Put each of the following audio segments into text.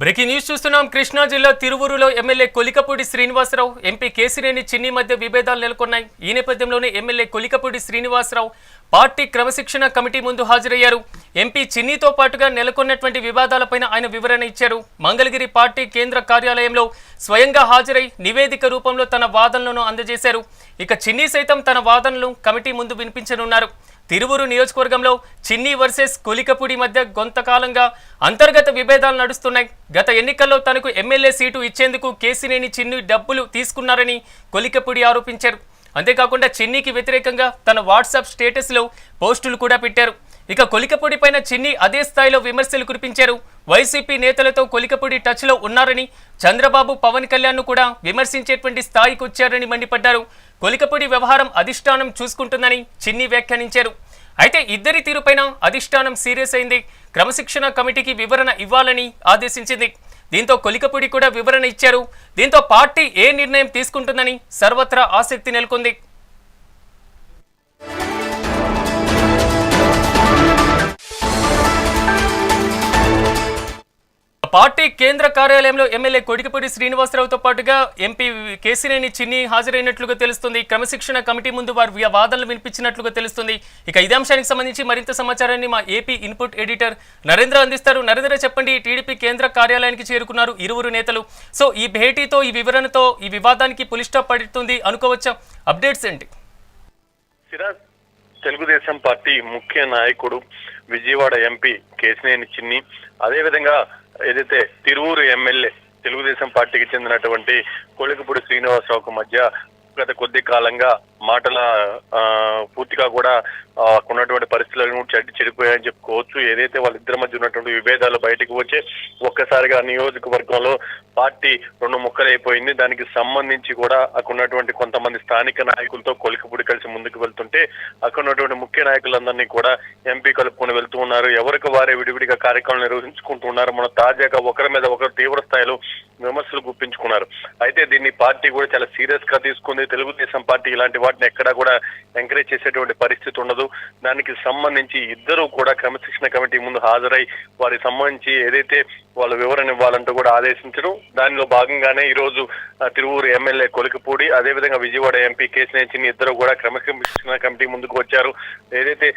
Breaking news చూస్తున్నాం. కృష్ణా జిల్లా తిరువురులో ఎమ్మెల్యే కొలికపూడి శ్రీనివాసరావు ఎంపీ కేసినేని చిన్ని మధ్య విభేదాలు నెలకొన్నాయి. ఈ నేపథ్యంలోనే ఎమ్మెల్యే కొలికపూడి శ్రీనివాసరావు పార్టీ క్రమశిక్షణ కమిటీ ముందు హాజరయ్యారు. ఎంపీ చిన్నీతో పాటుగా నెలకొన్నటువంటి వివాదాలపైన ఆయన వివరణ ఇచ్చారు. మంగళగిరి పార్టీ కేంద్ర కార్యాలయంలో స్వయంగా హాజరై నివేదిక రూపంలో తన వాదనలను అందజేశారు. ఇక చిన్ని సైతం తన వాదనలు కమిటీ ముందు వినిపించనున్నారు. తిరువురు నియోజకవర్గంలో చిన్ని వర్సెస్ కొలికపూడి మధ్య కొంతకాలంగా అంతర్గత విభేదాలు నడుస్తున్నాయి. గత ఎన్నికల్లో తనకు ఎమ్మెల్యే సీటు ఇచ్చేందుకు కేసినేని చిన్ని డబ్బులు తీసుకున్నారని కొలికపూడి ఆరోపించారు. అంతేకాకుండా చిన్నికి వ్యతిరేకంగా తన వాట్సాప్ స్టేటస్లో పోస్టులు కూడా పెట్టారు. ఇక కొలికపూడి పైన చిన్ని అదే స్థాయిలో విమర్శలు కురిపించారు. వైసీపీ నేతలతో కొలికపూడి టచ్లో ఉన్నారని చంద్రబాబు పవన్ కళ్యాణ్ను కూడా విమర్శించేటువంటి స్థాయికి వచ్చారని మండిపడ్డారు. కొలికపూడి వ్యవహారం అధిష్టానం చూసుకుంటుందని చిన్ని వ్యాఖ్యానించారు. అయితే ఇద్దరి తీరుపైన అధిష్టానం సీరియస్ అయింది. క్రమశిక్షణ కమిటీకి వివరణ ఇవ్వాలని ఆదేశించింది. దీంతో కొలికపూడి కూడా వివరణ ఇచ్చారు. దీంతో పార్టీ ఏ నిర్ణయం తీసుకుంటుందని సర్వత్రా ఆసక్తి నెలకొంది. పార్టీ కేంద్ర కార్యాలయంలో ఎమ్మెల్యే కొడికపూడి శ్రీనివాసరావుతో పాటుగా ఎంపీ కేసినేని చిన్ని హాజరైనట్లుగా తెలుస్తుంది. క్రమశిక్షణ కమిటీ ముందు వారు వాదనలు వినిపించినట్లుగా తెలుస్తుంది. ఇక ఇదే అంశానికి సంబంధించి మరింత సమాచారాన్ని మా ఏపీ ఇన్పుట్ ఎడిటర్ నరేంద్ర అందిస్తారు. నరేంద్ర చెప్పండి టీడీపీ కేంద్ర కార్యాలయానికి చేరుకున్నారు ఇరువురు నేతలు. సో ఈ భేటీతో ఈ వివరణతో ఈ వివాదానికి పులి పడుతుంది అనుకోవచ్చా? అప్డేట్స్ ఏంటి? సిరాజ్ తెలుగుదేశం పార్టీ ముఖ్య నాయకుడు విజయవాడ ఎంపీ కేసినేని చిన్ని అదేవిధంగా ఏదైతే తిరువూరు ఎమ్మెల్యే తెలుగుదేశం పార్టీకి చెందినటువంటి కొలికపూడి శ్రీనివాసరావుకు మధ్య గత కొద్ది కాలంగా మాటల పూర్తిగా కూడా ఆ, ఉన్నటువంటి పరిస్థితులను చెడ్డి చెడిపోయాయని చెప్పుకోవచ్చు. ఏదైతే వాళ్ళిద్దరి మధ్య ఉన్నటువంటి విభేదాలు బయటకు వచ్చే ఒక్కసారిగా నియోజకవర్గంలో పార్టీ రెండు ముక్కలైపోయింది. దానికి సంబంధించి కూడా అక్కడ ఉన్నటువంటి కొంతమంది స్థానిక నాయకులతో కొలికపూడి కలిసి ముందుకు వెళ్తుంటే అక్కడ ఉన్నటువంటి ముఖ్య నాయకులందరినీ కూడా ఎంపీ కలుపుకొని వెళ్తూ ఉన్నారు. ఎవరికి వారే విడివిడిగా కార్యక్రమాలు నిర్వహించుకుంటూ ఉన్నారు. మన తాజాగా ఒకరి మీద ఒకరు తీవ్ర స్థాయిలో విమర్శలు గుప్పించుకున్నారు. అయితే దీన్ని పార్టీ కూడా చాలా సీరియస్గా తీసుకుంది. తెలుగుదేశం పార్టీ ఇలాంటి వాటిని ఎక్కడా కూడా ఎంకరేజ్ చేసేటువంటి పరిస్థితి ఉండదు. దానికి సంబంధించి ఇద్దరు కూడా క్రమశిక్షణ కమిటీ ముందు హాజరై వారికి సంబంధించి ఏదైతే వాళ్ళ వివరణ ఇవ్వాలంటూ కూడా ఆదేశించడం దానిలో భాగంగానే ఈ రోజు తిరువూరు ఎమ్మెల్యే కొలికపూడి అదేవిధంగా విజయవాడ ఎంపీ కేసినేని ఇద్దరు కూడా క్రమశిక్షణ కమిటీ ముందుకు వచ్చారు. ఏదైతే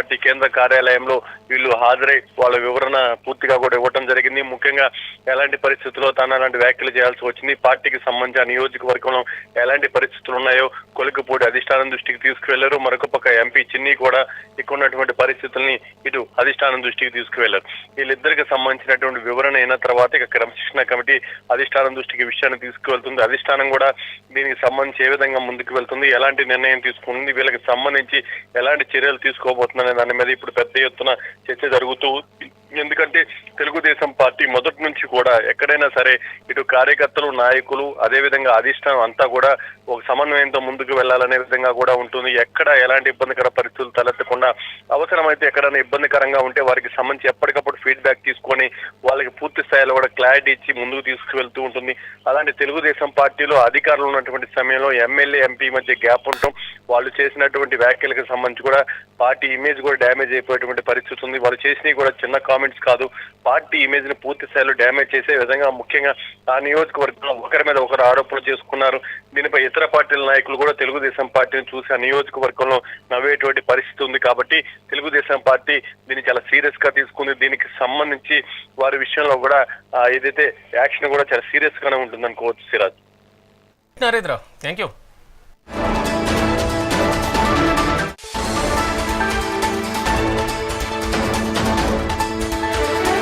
పార్టీ కేంద్ర కార్యాలయంలో వీళ్ళు హాజరై వాళ్ళ వివరణ పూర్తిగా కూడా ఇవ్వటం జరిగింది. ముఖ్యంగా ఎలాంటి పరిస్థితుల్లో తాను అలాంటి వ్యాఖ్యలు చేయాల్సి వచ్చింది? పార్టీకి సంబంధించిన నియోజకవర్గంలో ఎలాంటి పరిస్థితులు ఉన్నాయో కొలికపూడి అధిష్టానం దృష్టికి తీసుకువెళ్ళారు. మరొక పక్క ఎంపీ చిన్ని కూడా ఇక్కడ ఉన్నటువంటి పరిస్థితుల్ని ఇటు అధిష్టానం దృష్టికి తీసుకువెళ్ళారు. వీళ్ళిద్దరికి సంబంధించినటువంటి వివరణ అయిన తర్వాత ఇక క్రమశిక్షణ కమిటీ అధిష్టానం దృష్టికి విషయాన్ని తీసుకువెళ్తుంది. అధిష్టానం కూడా దీనికి సంబంధించి ఏ విధంగా ముందుకు వెళ్తుంది? ఎలాంటి నిర్ణయం తీసుకుంటుంది? వీళ్ళకి సంబంధించి ఎలాంటి చర్యలు అనే దాని మీద ఇప్పుడు పెద్ద ఎత్తున చర్చ జరుగుతూ ఎందుకంటే తెలుగుదేశం పార్టీ మొదటి నుంచి కూడా ఎక్కడైనా సరే ఇటు కార్యకర్తలు నాయకులు అదే విధంగా అధిష్టానం అంతా కూడా ఒక సమన్వయంతో ముందుకు వెళ్ళాలనే విధంగా కూడా ఉంటుంది. ఎక్కడ ఎలాంటి ఇబ్బందికర పరిస్థితులు తలెత్తకుండా అవసరమైతే ఎక్కడైనా ఇబ్బందికరంగా ఉంటే వారికి సంబంధించి ఎప్పటికప్పుడు ఫీడ్బ్యాక్ తీసుకొని వాళ్ళకి పూర్తి స్థాయిలో కూడా క్లారిటీ ఇచ్చి ముందుకు తీసుకువెళ్తూ ఉంటుంది. అలాంటి తెలుగుదేశం పార్టీలో అధికారులు ఉన్నటువంటి సమయంలో ఎమ్మెల్యే ఎంపీ మధ్య గ్యాప్ ఉండటం వాళ్ళు చేసినటువంటి వ్యాఖ్యలకు సంబంధించి కూడా పార్టీ ఇమేజ్ కూడా డ్యామేజ్ అయిపోయేటువంటి పరిస్థితి ఉంది. వాళ్ళు చేసినవి కూడా చిన్న కామెంట్స్ కాదు. పార్టీ ఇమేజ్ని పూర్తి స్థాయిలో డ్యామేజ్ చేసే విధంగా ముఖ్యంగా ఆ నియోజకవర్గంలో ఒకరి మీద ఒకరు ఆరోపణలు చేసుకున్నారు. దీనిపై ఇతర పార్టీల నాయకులు కూడా తెలుగుదేశం పార్టీని చూసి ఆ నియోజకవర్గంలో నవ్వేటువంటి పరిస్థితి ఉంది కాబట్టి తెలుగుదేశం పార్టీ దీన్ని చాలా సీరియస్గా తీసుకుంది. దీనికి సంబంధించి వారి విషయంలో కూడా ఏదైతే యాక్షన్ కూడా చాలా సీరియస్ గానే ఉంటుంది అనుకోవచ్చు సిరాజ్. Narendra thank you